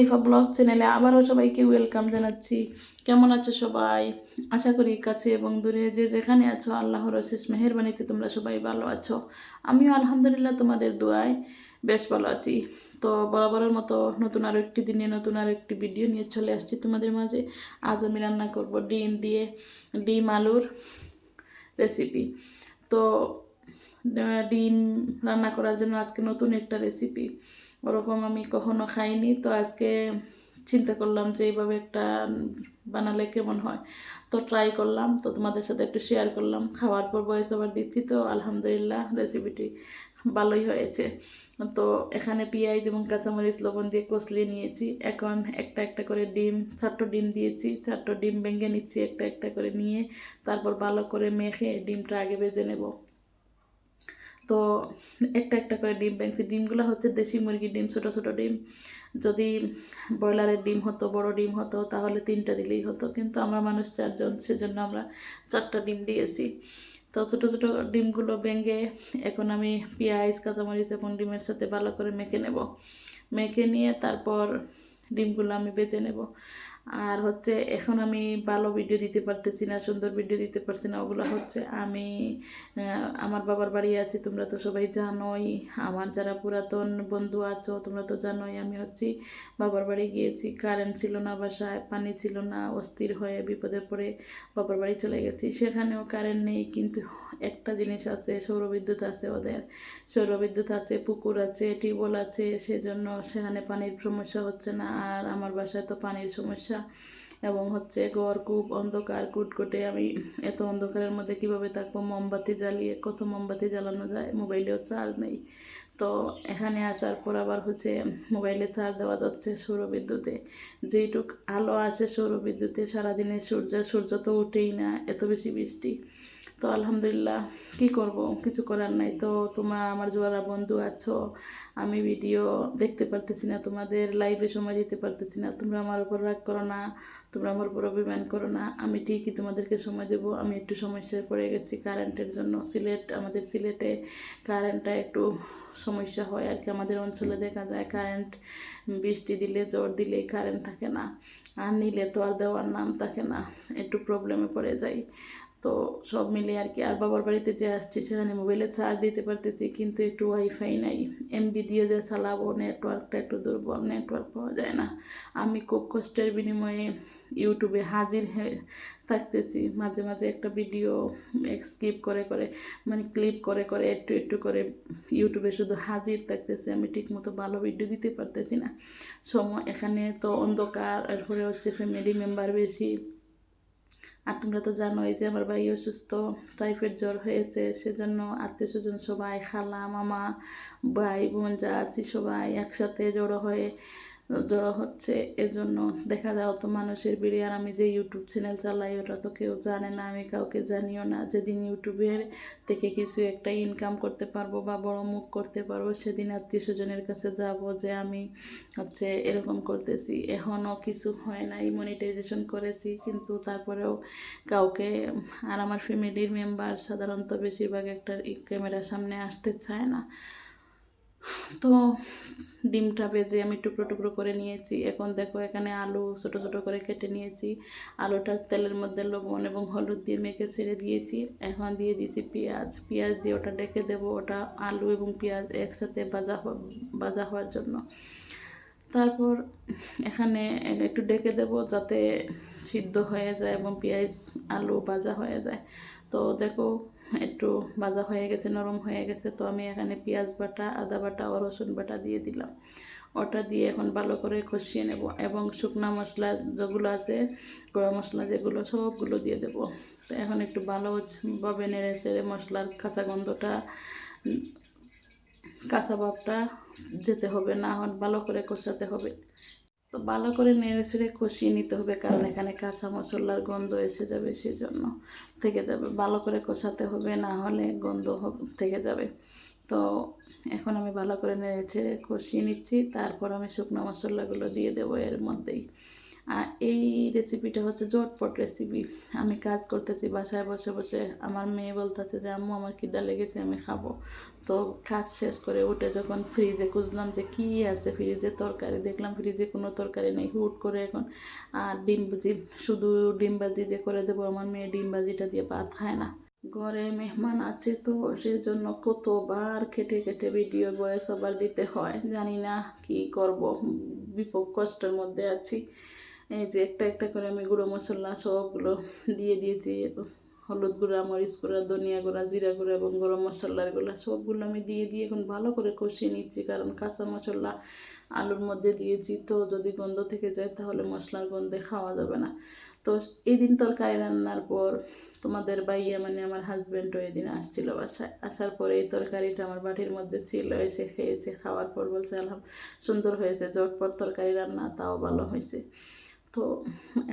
লাইফা blog চ্যানেলে আবারও সবাইকে ওয়েলকাম জানাচ্ছি। কেমন আছো সবাই? আশা করি কাছে এবং দূরে যে যেখানে আছো, আল্লাহর অশেষ মেহরবানিতে তোমরা সবাই ভালো আছো। আমিও আলহামদুলিল্লাহ তোমাদের দোয়ায় বেশ ভালো আছি। তো বরাবরের মতো নতুন আরও একটি দিনে নতুন আরও একটি ভিডিও নিয়ে চলে আসছি তোমাদের মাঝে। আজ আমি রান্না করব ডিম দিয়ে ডিম আলুর রেসিপি তো ডিম রান্না করার জন্য আজকে নতুন একটা রেসিপি ওরকম আমি কখনো খাইনি। তো আজকে চিন্তা করলাম যে এইভাবে একটা বানালে কেমন হয়? তো ট্রাই করলাম। তো তোমাদের সাথে একটু শেয়ার করলাম। খাওয়ার পর বয়স আবার দিচ্ছি। তো আলহামদুলিল্লাহ রেসিপিটি ভালোই হয়েছে। তো এখানে পেঁয়াজ এবং কাঁচামরিচ লবণ দিয়ে কষলিয়ে নিয়েছি। এখন একটা একটা করে ডিম, চারটো ডিম দিয়েছি। চারটো ডিম ভেঙে নিচ্ছি একটা একটা করে নিয়ে। তারপর ভালো করে মেখে ডিমটা আগে ভেজে নেব। তো একটা একটা করে ডিম ভেঙছি। ডিমগুলো হচ্ছে দেশি মুরগির ডিম, ছোটো ছোটো ডিম। যদি ব্রয়লারের ডিম হতো, বড় ডিম হতো, তাহলে তিনটা দিলেই হতো। কিন্তু আমরা মানুষ চারজন, সেজন্য আমরা চারটা ডিম দিয়েছি। তো ছোটো ছোটো ডিমগুলো ভেঙে এখন আমি পেঁয়াজ, কাঁচামরিচ এবং ডিমের সাথে ভালো করে মেখে নেব। মেখে নিয়ে তারপর ডিমগুলো আমি বেজে নেব। আর হচ্ছে এখন আমি ভালো ভিডিও দিতে পারতেছি না, সুন্দর ভিডিও দিতে পারছি না, ওগুলো হচ্ছে আমি আমার বাবার বাড়ি আছি, তোমরা তো সবাই জানোই। আমার যারা পুরাতন বন্ধু আছো, তোমরা তো জানোই আমি হচ্ছি বাবার বাড়ি গিয়েছি কারেন্ট ছিল না বাসায়, পানি ছিল না, অস্থির হয়ে বিপদে পড়ে বাবার বাড়ি চলে গেছি। সেখানেও কারেন্ট নেই, কিন্তু একটা জিনিস আছে, সৌরবিদ্যুৎ আছে ওদের। সৌরবিদ্যুৎ আছে, পুকুর আছে, টিউবওয়েল আছে, সেজন্য সেখানে পানির সমস্যা হচ্ছে না। আর আমার বাসায় তো পানির সমস্যা এবং হচ্ছে ঘর খুব অন্ধকার, কুটকুটে। আমি এত অন্ধকারের মধ্যে কীভাবে থাকব? মোমবাতি জ্বালিয়ে কত মোমবাতি জ্বালানো যায়? মোবাইলেও চার্জ নেই। তো এখানে আসার পর আবার হচ্ছে মোবাইলে চার্জ দেওয়া যাচ্ছে সৌরবিদ্যুতে। যেইটুক আলো আসে সৌরবিদ্যুতে, সারাদিনে সূর্য সূর্য তো উঠেই না, এত বেশি বৃষ্টি। তো আলহামদুলিল্লাহ, কি করব? কিছু করার নাই তো। তোমার আমার যারা বন্ধু আছো, আমি ভিডিও দেখতে পারতেছি না, তোমাদের লাইভে সময় দিতে পারতেছি না। তোমরা আমার উপর রাগ করো না, তোমরা আমার উপর অভিমান করো না। আমি ঠিকই তোমাদেরকে সময় দেব, আমি একটু সমস্যায় পড়ে গেছি কারেন্টের জন্য। সিলেট, আমাদের সিলেটে কারেন্টটা একটু সমস্যা হয় আর কি। আমাদের অঞ্চলে দেখা যায় কারেন্ট বৃষ্টি দিলে, জ্বর দিলে কারেন্ট থাকে না। আর নিলে তো আর দেওয়ার নাম থাকে না। একটু প্রবলেমে পড়ে যাই। তো সব মিলে আর কি আর বাবার বাড়িতে যে আসছি সেখানে মোবাইলে চার্জ দিতে পারতেছি, কিন্তু একটু ওয়াইফাই নাই। এমবি দিয়ে যে চালাবো নেটওয়ার্কটা একটু দুর্বল নেটওয়ার্ক পাওয়া যায় না। আমি খুব কষ্টের বিনিময়ে ইউটিউবে হাজির হয়ে থাকতেছি। মাঝে মাঝে একটা ভিডিও স্কিপ করে করে মানে ক্লিপ করে করে, একটু একটু করে ইউটিউবে শুধু হাজির থাকতেছি। আমি ঠিকমতো ভালো ভিডিও দিতে পারতেছি না। সময় এখানে তো অন্ধকার এরপরে হচ্ছে ফ্যামিলি মেম্বার বেশি। আর তোমরা তো জানোই যে আমার ভাই অসুস্থ, টাইফয়েড জ্বর হয়েছে, সেজন্য আত্মীয় স্বজন সবাই, খালা, মামা, ভাই, বোন যা আছি সবাই একসাথে জড়ো হয়ে জড়ো হচ্ছে, এজন্য দেখা যাও তো মানুষের ভিড়ে। আর আমি যে ইউটিউব চ্যানেল চালাই, ওটা তো কেউ জানে না, আমি কাউকে জানিও না। যেদিন ইউটিউবের থেকে কিছু একটা ইনকাম করতে পারব বা বড় মুখ করতে পারব, সেদিন আত্মীয় স্বজনের কাছে যাব যে আমি হচ্ছে এরকম করতেছি। এখনও কিছু হয় নাই মনিটাইজেশন করেছি, কিন্তু তারপরেও কাউকে, আর আমার ফ্যামিলির মেম্বার সাধারণত বেশিরভাগ একটা ক্যামেরার সামনে আসতে চায় না। তো ডিমটা ভেজে আমি টুকরো টুকরো করে নিয়েছি। এখন দেখো এখানে আলু ছোটো ছোটো করে কেটে নিয়েছি। আলুটা তেলের মধ্যে লবণ এবং হলুদ দিয়ে মেখে ছেড়ে দিয়েছি। এখন দিয়ে দিয়েছি পেঁয়াজ। পেঁয়াজ দিয়ে ওটা ডেকে দেবো, ওটা আলু এবং পেঁয়াজ একসাথে ভাজা ভাজা হওয়ার জন্য। তারপর এখানে একটু ডেকে দেবো যাতে সিদ্ধ হয়ে যায় এবং পেঁয়াজ, আলু ভাজা হয়ে যায়। তো দেখো একটু ভাজা হয়ে গেছে, নরম হয়ে গেছে, তো আমি এখানে পেঁয়াজ বাটা, আদা বাটা ও রসুন বাটা দিয়ে দিলাম। ওটা দিয়ে এখন ভালো করে কষিয়ে নেব এবং শুকনো মশলা যেগুলো আছে, গুঁড়া মশলা যেগুলো, সবগুলো দিয়ে দেব। তো এখন একটু ভালোভাবে নেড়ে চেড়ে মশলার কাঁচা গন্ধটা, কাঁচা ভাবটা যেতে হবে, না হলে ভালো করে কষাতে হবে। তো ভালো করে নেড়ে ছেড়ে কষিয়ে নিতে হবে, কারণ এখানে কাঁচা মশলার গন্ধ এসে যাবে সেজন্য থেকে যাবে। ভালো করে কষাতে হবে, না হলে গন্ধ থেকে যাবে। তো এখন আমি ভালো করে নেড়ে ছেড়ে কষিয়ে নিচ্ছি, তারপর আমি শুকনো মশলাগুলো দিয়ে দেবো এর মধ্যেই। আর এই রেসিপিটা হচ্ছে জটপট রেসিপি আমি কাজ করতেছি, বাসায় বসে বসে আমার মেয়ে বলতেছে যে, আম্মু, আমার খিদা লেগেছে, আমি খাব। তো কাজ শেষ করে উঠে যখন ফ্রিজে খুঁজলাম যে, কী আছে ফ্রিজে তরকারি দেখলাম ফ্রিজে কোনো তরকারি নেই। হুট করে এখন আর ডিম ভাজি, শুধু ডিম ভাজি যে করে দেবো, আমার মেয়ে ডিম ভাজিটা দিয়ে ভাত খায় না। ঘরে মেহমান আছে তো, সেজন্য কতবার খেটে খেটে ভিডিও বয়স আবার দিতে হয়। জানি না কি করব, বিপদ কষ্টের মধ্যে আছি। এই যে একটা একটা করে আমি গুঁড়ো মশলা সবগুলো দিয়ে দিয়েছি, হলুদ গুঁড়া, মরিচ গুঁড়া, ধনিয়া গুঁড়া, জিরা গুঁড়া এবং গরম মশলার গুঁড়া সবগুলো আমি দিয়ে দিয়ে এখন ভালো করে কষিয়ে নিচ্ছি, কারণ কাঁচা মশলা আলুর মধ্যে দিয়েছি তো যদি গন্ধ থেকে যায় তাহলে মশলার গন্ধে খাওয়া যাবে না। তো এই দিন তরকারি রান্নার পর তোমাদের বাইয়া মানে আমার হাজব্যান্ডও এদিন আসছিল বাসায়, আসার পরে এই তরকারিটা আমার বাটির মধ্যে ছিল, এসে খেয়েছে, খাওয়ার পর বলছে, আলহাম সুন্দর হয়েছে জটপট তরকারি রান্না, তাও ভালো হয়েছে। তো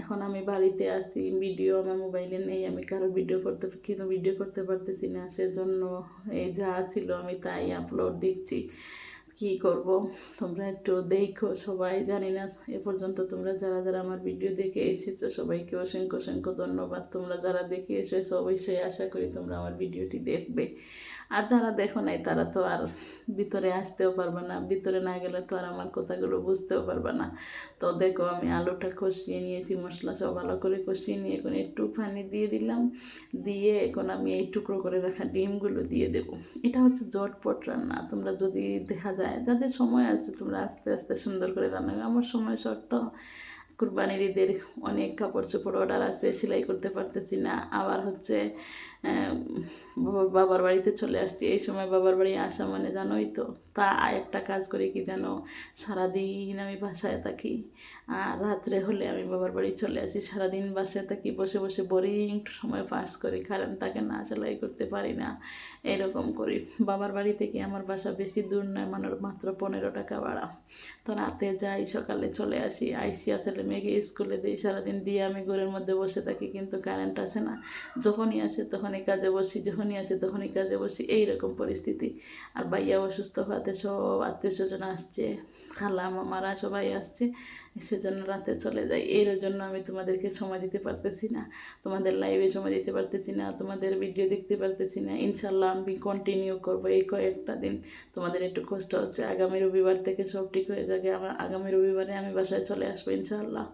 এখন আমি বাড়িতে আসি ভিডিও আমার মোবাইলে নেই, আমি কারও ভিডিও করতে, কিন্তু ভিডিও করতে পারতেছি না, সেজন্য এই যা ছিল আমি তাই আপলোড দিচ্ছি। কি করব? তোমরা একটু দেখো, সবাই জানি না, এ পর্যন্ত তোমরা যারা যারা আমার ভিডিও দেখে এসেছ, সবাইকে অসংখ্য অসংখ্য ধন্যবাদ। তোমরা যারা দেখে এসেছ, অবশ্যই আশা করি তোমরা আমার ভিডিওটি দেখবে। আর যারা দেখো নাই, তারা তো আর ভিতরে আসতেও পারবে না, ভিতরে না গেলে তো আর আমার কথাগুলো বুঝতেও পারবে না। তো দেখো, আমি আলুটা কষিয়ে নিয়েছি মশলা সব ভালো করে কষিয়ে নিয়ে এখন একটু পানি দিয়ে দিলাম। দিয়ে এখন আমি এই টুকরো করে রাখা ডিমগুলো দিয়ে দেবো। এটা হচ্ছে জটপট রান্না, তোমরা যদি দেখা যায়, যাদের সময় আছে তোমরা আস্তে আস্তে সুন্দর করে রান্না আমার সময় শর্ত কুরবানির ঈদের অনেক কাপড় চোপড় অর্ডার আছে, সেলাই করতে পারতেছি না। আবার হচ্ছে বাবার বাড়িতে চলে আসছি। এই সময় বাবার বাড়ি আসা মানে জানোই তো। তা একটা কাজ করি কি জানো? সারাদিন আমি বাসায় থাকি। রাত্রে হলে আমি বাবার বাড়ি চলে আসি। সারাদিন বাসায় থাকি, বসে বসে বোরিং সময় পাস করি। কারণ তাকে না সেলাই করতে পারি না। এরকম করি। বাবার বাড়ি থেকে আমার বাসা বেশি দূর নয় মানে মাত্র পনেরো টাকা ভাড়া। তো রাতে যাই, সকালে চলে আসি। আইসি আসলে মেয়েকে স্কুলে দিই, সারাদিন দিয়ে আমি ঘরের মধ্যে বসে থাকি, কিন্তু কারেন্ট আসে না। যখনই আসে তখনই কাজে বসি, যখনই আসে তখনই কাজে বসি। এইরকম পরিস্থিতি। আর বাইয়া অসুস্থ হওয়াতে সব আত্মীয় স্বজন আসছে। খালা মামারা সবাই আসছে, সেজন্য রাতে চলে যাই। এর জন্য আমি তোমাদেরকে সময় দিতে পারতেছি না, তোমাদের লাইভে সময় দিতে পারতেছি না, তোমাদের ভিডিও দেখতে পারতেছি না। ইনশাল্লাহ আমি কন্টিনিউ করব এই কয়েকটা দিন। তোমাদের একটু কষ্ট হচ্ছে, আগামী রবিবার থেকে সব ঠিক হয়ে যাবে আমার আগামী রবিবারে আমি বাসায় চলে আসব ইনশাল্লাহ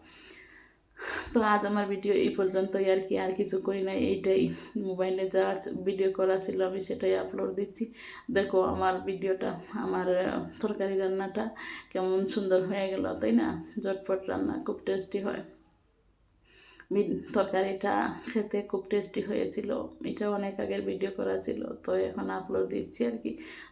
তো আজ আমার ভিডিও এই পর্যন্তই আর কি, আর কিছু করি না এইটাই মোবাইলে যা ভিডিও করা ছিল আমি সেটাই আপলোড দিচ্ছি। দেখো আমার ভিডিওটা, আমার তরকারি রান্নাটা কেমন সুন্দর হয়ে গেল, তাই না? ঝটপট রান্না, খুব টেস্টি হয়। তরকারিটা খেতে খুব টেস্টি হয়েছিল। এটা অনেক আগের ভিডিও করা ছিল, তো এখন আপলোড দিচ্ছি আর কি।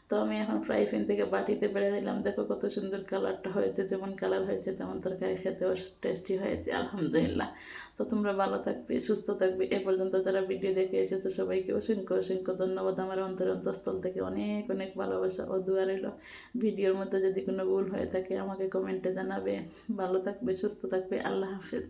তো আমি এখন ফ্রাই প্যান থেকে বাটিতে বেড়ে দিলাম। দেখো কত সুন্দর কালারটা হয়েছে, যেমন কালার হয়েছে, তেমন তরকারি খেতেও টেস্টি হয়েছে, আলহামদুলিল্লাহ। তো তোমরা ভালো থাকবে, সুস্থ থাকবে। এ পর্যন্ত যারা ভিডিও দেখে এসেছে, সবাইকে অসংখ্য অসংখ্য ধন্যবাদ। আমার অন্তর অন্তঃস্থল থেকে অনেক অনেক ভালোবাসা ও দোয়া রইল। ভিডিওর মধ্যে যদি কোনো ভুল হয়ে থাকে, আমাকে কমেন্টে জানাবে। ভালো থাকবে, সুস্থ থাকবে। আল্লাহ হাফেজ।